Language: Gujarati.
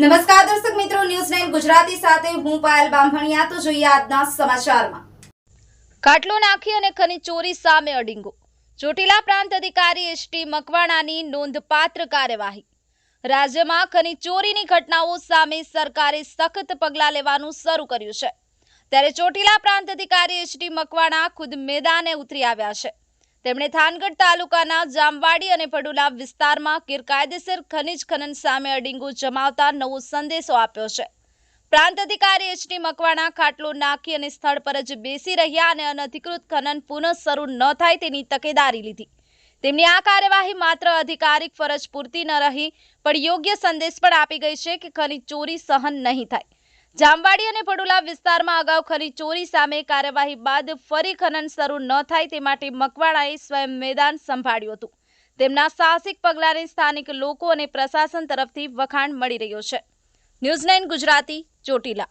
નમસ્કાર દર્શક મિત્રો ન્યૂઝ નાઇન ગુજરાતી સાથે હું પાયલ બામભણિયા. તો જોઈએ આજના સમાચારમાં. કાટલો નાખી અને ખનીજ ચોરી સામે અડીંગો. ચોટીલા પ્રાંત અધિકારી એસટી મકવાણાની નોંધપાત્ર કાર્યવાહી. રાજ્યમાં ખનીજ ચોરીની ઘટનાઓ સામે સરકારે સખત પગલાં લેવાનું શરૂ કર્યું છે. ત્યારે ચોટીલા પ્રાંત અધિકારી એસટી મકવાણા ખુદ મેદાને ઉતરી આવ્યા છે. તેમણે થાનગઢ તાલુકાના જામવાડી અને પડુલા વિસ્તારમાં ગેરકાયદેસર ખનિજ ખનન સામે અડીંગો જમાવતા નવો સંદેશો આપ્યો છે. પ્રાંત અધિકારી એચડી મકવાણા ખાટલો નાખી અને સ્થળ પર જ બેસી રહ્યા અને અનધિકૃત ખનન પુનઃ શરૂ ન થાય તેની તકેદારી લીધી. તેમની આ કાર્યવાહી માત્ર અધિકારિક ફરજ પૂરતી ન રહી, પણ યોગ્ય સંદેશ પણ આપી ગઈ છે કે ખનિજ ચોરી સહન નહીં થાય. જામવાડી અને પડુલા વિસ્તારમાં અગાઉ ખરી ચોરી સામે કાર્યવાહી બાદ ફરી ખનન શરૂ ન થાય તે માટે મકવાણાએ સ્વયં મેદાન સંભાળ્યું હતું. તેમના સાહસિક પગલાંને સ્થાનિક લોકો અને પ્રશાસન તરફથી વખાણ મળી રહ્યો છે. News nine Gujarati, Chotila.